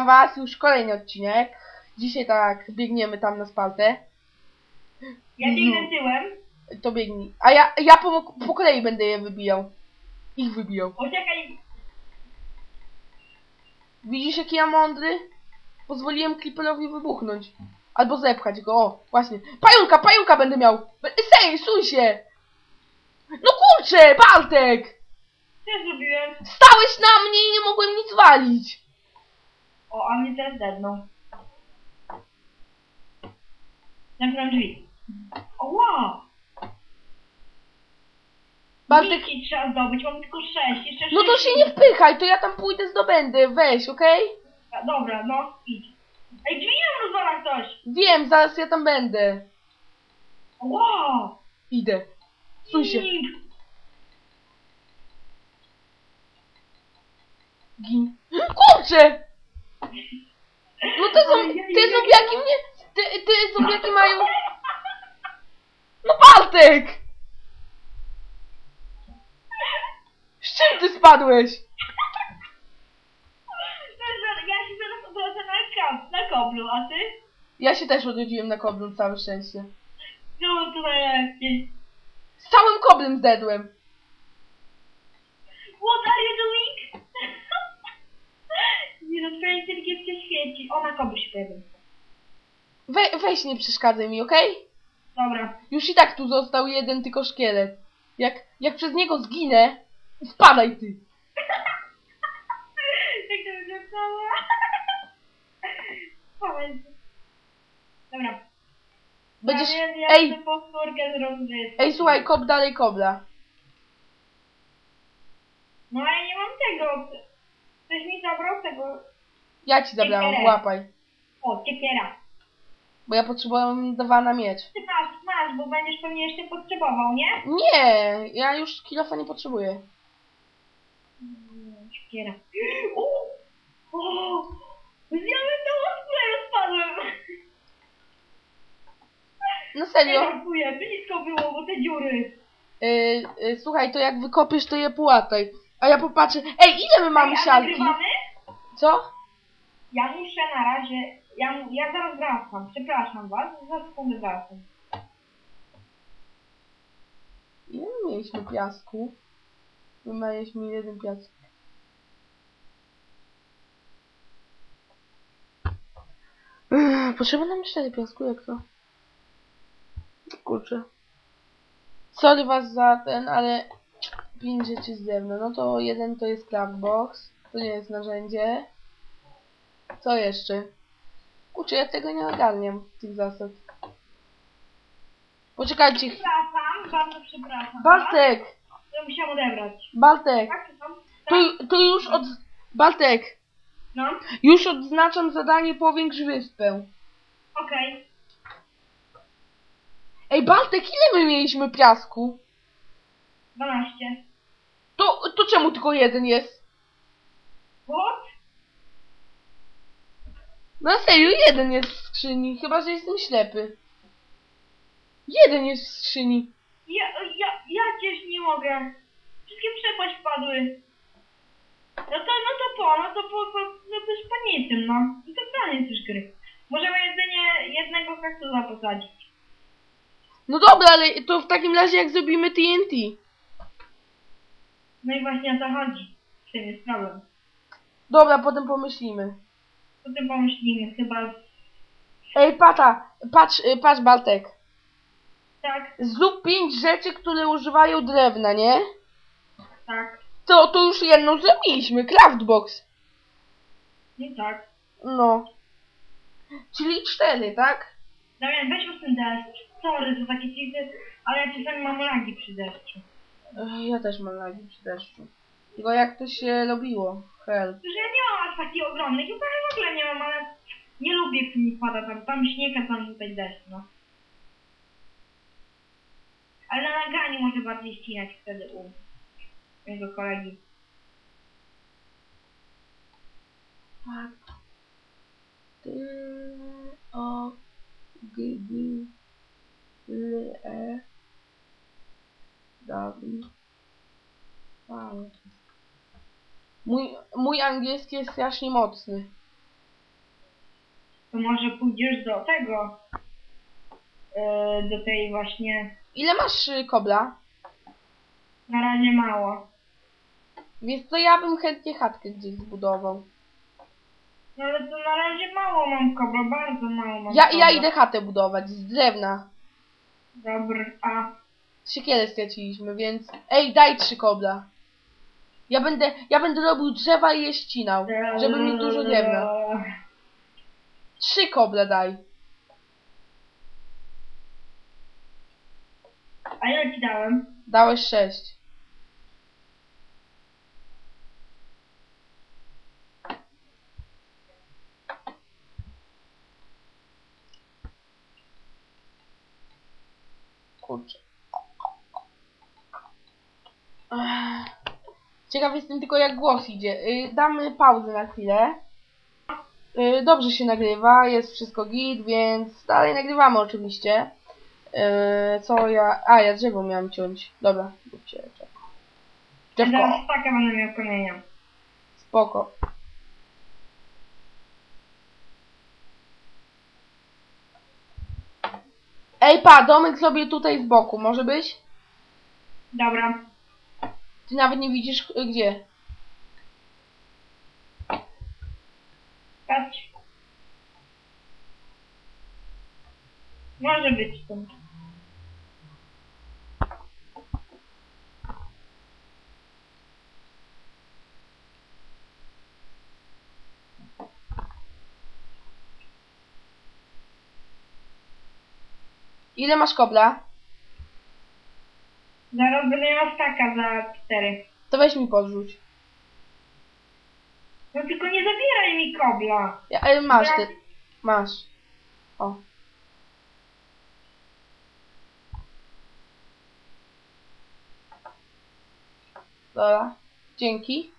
Witam was, już kolejny odcinek. Dzisiaj tak, biegniemy tam na spaltę. Ja biegnę tyłem. To biegnij. A ja, ja po, po kolei będę je wybijał. Ich wybijał. Poczekaj, Widzisz jaki ja mądry? Pozwoliłem Clipperowi wybuchnąć. Albo zepchać go, o, właśnie. Pająka, pająka będę miał! Sej, suj się! No kurczę, Bartek! co zrobiłem? Stałeś na mnie i nie mogłem nic walić! O, a mnie teraz dedną. Zamknąłem drzwi. O, wow! Bartek, Niki trzeba zdobyć, mam tylko sześć, jeszcze no to sześć. się nie wpychaj, to ja tam pójdę zdobędę, weź, okej? A, Dobra, no, idź. Ej, drzwi nam rozwala ktoś! Wiem, zaraz ja tam będę. O, Wow! Idę. Suj się. Nik. Gin. Kurczę! No te, zom te zombiaki mnie... Te, te zombiaki mają... No Bartek! Z czym ty spadłeś? Ja się zaraz odrodzę na, kam- na koblu, a ty? Ja się też odrodziłem na koblu, całe szczęście. No, to najlepiej. Z całym koblem zdedłem. What are you doing? Nie no, twoja inteligencja świeci. O, na koblu się pojawił. We, weź nie przeszkadzaj mi, okej? Dobra. Już i tak tu został jeden tylko szkielet. Jak, jak przez niego zginę, spadaj ty. Jak to wyglądało? Pamięć. Dobra. Będziesz... Ja Ej, chcę powtórkę zrobić. ej, słuchaj, kop dalej kobla. No ale nie mam tego. Ktoś mi zabrał tego. Ja ci zabrałam, łapaj. O, ciekiera. Bo ja potrzebowałem dwa na miecz. Ty masz, masz, bo będziesz pewnie jeszcze potrzebował, nie? Nie, ja już kilofa nie potrzebuję. Mm, Ciekiera. O! O! Zjadłem tą oskórę, ja spadłem. No serio. żartuję, blisko było, bo te dziury. Yy, yy, słuchaj, to jak wykopiesz, to je połataj. A ja popatrzę. Ej, ile my mamy Ej, a siarki? nagrywamy? Co? Ja muszę na razie. Ja, mu- ja zaraz wracam. Przepraszam was, za sekundę wracam. Ile my mieliśmy piasku? My mieliśmy jeden piasek. Ech, Potrzeba nam cztery piasku, jak to? Kurczę. Sorry was za ten, ale pięć rzeczy z zewnątrz. No to jeden to jest craftbox. To nie jest narzędzie. Co jeszcze? Kurczę, ja tego nie ogarniam, tych zasad. Poczekajcie. Przepraszam, bardzo przepraszam. Bartek! Ja musiałam odebrać. Bartek! Tak? To, to już od... Bartek! No, Już odznaczam zadanie powiększ wyspę. okej. Ej, Bartek, ile my mieliśmy piasku? 12. To, to czemu tylko jeden jest? What? Na serio, jeden jest w skrzyni. Chyba, że jestem ślepy. Jeden jest w skrzyni. Ja, ja, ja cię nie mogę. Wszystkie przepaść wpadły. No to, no to po, no to po, po no to już paniecym, no. I to koniec już gry. Możemy jedynie jednego kaktusa posadzić. No dobra, ale to w takim razie jak zrobimy TNT. No i właśnie o to chodzi. W tym jest problem. Dobra, potem pomyślimy. Potem pomyślimy, chyba Ej, pata, patrz, y, patrz Bartek. tak, Zrób pięć rzeczy, które używają drewna, nie? tak, To, to już jedną zrobiliśmy. Craftbox. no tak. No. Czyli cztery, tak? Damian, weź już ten deszcz. Sorry, to takie cheaty, ale ja czasami mam lagi przy deszczu. Ech, Ja też mam lagi przy deszczu. Tylko jak to się robiło? Hell. Że ja nie mam aż takich ogromnych, chyba w ogóle nie mam, ale nie lubię, jak mi pada tam, tam śnieg, a tam tutaj deszcz, no. Ale na nagraniu może bardziej ścinać wtedy u mojego kolegi. Tak. Ty o g g l e w Mój, mój angielski jest strasznie mocny. to może pójdziesz do tego, e, do tej właśnie, Ile masz y, kobla? na razie mało. Więc to ja bym chętnie chatkę gdzieś zbudował. No ale to na razie mało mam kobla, bardzo mało mam Ja, kobla. ja idę chatę budować z drewna. Dobra, a Siekierę straciliśmy, więc... Ej, daj trzy kobla. Ja będę, ja będę robił drzewa i je ścinał, żeby mieć dużo drewna. Trzy koble daj. A ja ci dałem. Dałeś sześć. Kurczę. Ech. Ciekaw jestem tylko jak głos idzie. Y, damy pauzę na chwilę. Y, dobrze się nagrywa, jest wszystko git, więc dalej nagrywamy oczywiście. Yy, co ja... A, ja drzewo miałem ciąć. Dobra, róbcie. Drzewko, Zaraz taka będę miał kamienia. spoko. Ej, pa, domek zrobię tutaj z boku, może być? Dobra. Ty nawet nie widzisz y, gdzie. Patrz. Może być tu. Ile masz kobla? Zaraz będę miał staka za cztery. To weź mi podrzuć. No tylko nie zabieraj mi kobla. Ja, ej, masz ty. Masz. O. Dobra. Dzięki.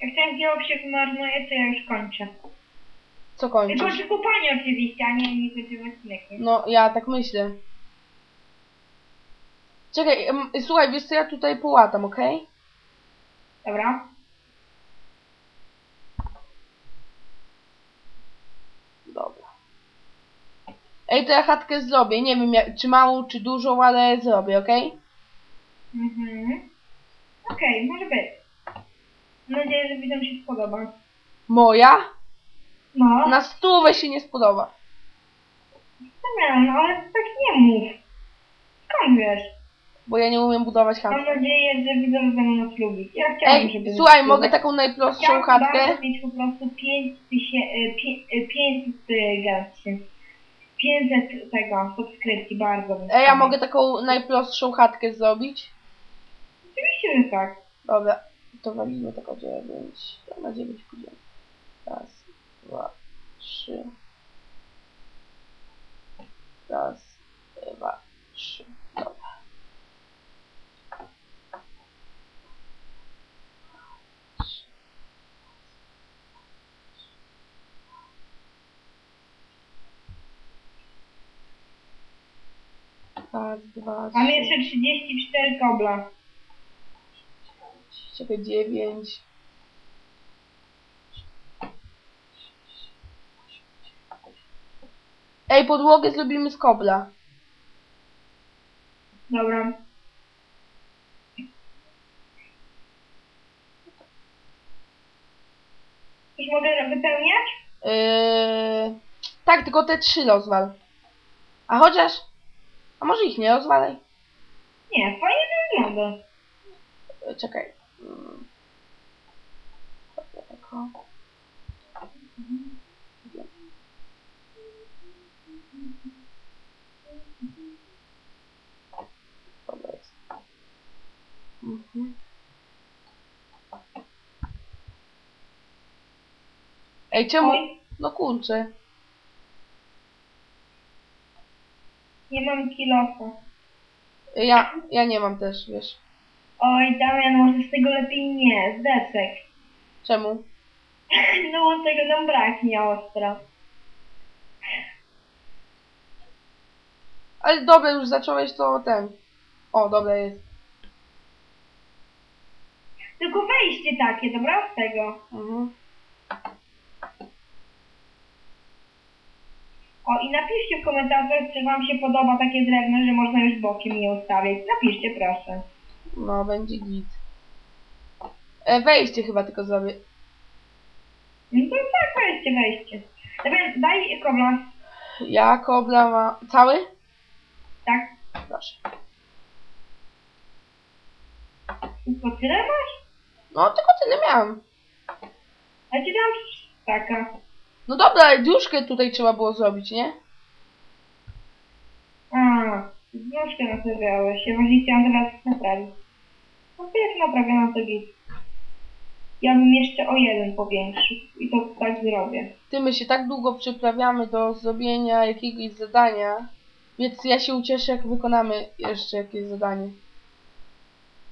Jak ten dialog się zmarnuje, to ja już kończę. Co kończysz? Kończę kupanie oczywiście, a nie kończę odcinek. No, ja tak myślę. Czekaj, em, słuchaj, wiesz co, ja tutaj połatam, okej? Dobra. Dobra. Ej, to ja chatkę zrobię, nie wiem jak, czy małą, czy dużą, ale zrobię, okej? Mhm. Okej, może być. Mam nadzieję, że widzom się spodoba. Moja? No, Na stówę się nie spodoba. dobra, no ale tak nie mów. Skąd wiesz? Bo ja nie umiem budować Mam chatki. nadzieję, że widzowie będą nas lubić. Ja chciałabym, Ej, żeby... słuchaj, mogę taką najprostszą Chciałabym chatkę? mieć po prostu 5 tysięcy... 500 y, gadacie. 500 tego, subskrypcji, bardzo bym Ej, ja mogę taką najprostszą chatkę zrobić? Oczywiście, że tak. Dobra, to walimy tylko 9. To na 9 pójdziemy. Raz, dwa, trzy. Raz, dwa, trzy. Raz, dwa, Mam trzy. jeszcze 34 kobla. Czekaj, dziewięć. Ej, podłogę zrobimy z kobla. Dobra. Już mogę wypełniać? Yy... Tak, tylko te trzy rozwal. A chociaż... A może ich nie rozwalaj? Nie, fajnie to wygląda. Czekaj. Mm. Dobra jest. Mhm. Ej, czemu? Oj, No kurczę. Nie mam kilofa. Ja, ja nie mam też, wiesz. Oj, Damian, może z tego lepiej nie, z desek. Czemu? No tego nam braknie ostro. Ale dobra, już zacząłeś to ten. O, dobra jest. Tylko wejście takie, dobra? Z tego. Mhm. O, i napiszcie w komentarzach, czy wam się podoba takie drewno, że można już bokiem je ustawiać. Napiszcie, proszę. No, będzie git. E, wejście chyba tylko zrobię. No to tak, weźcie, weźcie. Dobra, daj kobla. Ja kobla ma... Cały? Tak. Proszę. Tylko tyle masz? No, tylko tyle miałem. A ci dam taka. No dobra, duszkę tutaj trzeba było zrobić, nie? A, nóżkę naprawiałeś. Ja właśnie chciałam teraz naprawić. No to jak naprawiam to git. Ja bym jeszcze o jeden powiększył. I to tak zrobię. Ty, my się tak długo przyprawiamy do zrobienia jakiegoś zadania, więc ja się ucieszę, jak wykonamy jeszcze jakieś zadanie.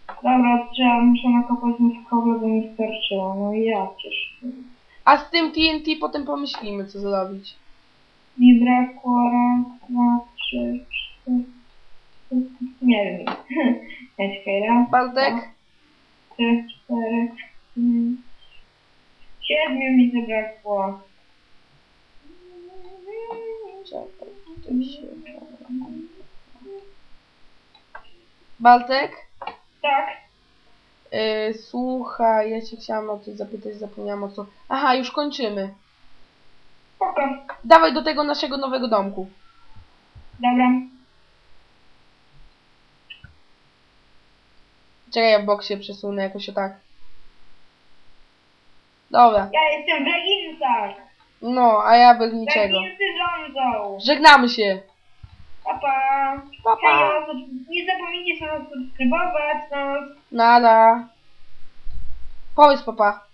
Dobra, trzeba, muszę nakopać mi w koło, bo mi starczyło. No i ja cieszę. A z tym TNT potem pomyślimy, co zrobić. Mi brakło raz, dwa, trzy, cztery. Nie wiem. Czekaj, raz, Bartek? dwa, trzy, cztery, pięć. Siedmiu mi zabrakło. Bartek? Tak. Yy, słuchaj, ja cię chciałam o coś zapytać, zapomniałam o co. Aha, już kończymy. Spoko. Dawaj do tego naszego nowego domku. Dobra. Czekaj, ja w boksie przesunę jakoś o tak. Dobra. Ja jestem w leginsach. No, a ja bez niczego. Leginsy rządzą. Żegnamy się. Pa, pa. Pa, pa. Hejo, nie zapomnijcie subskrybować nas. Nada. Powiedz papa.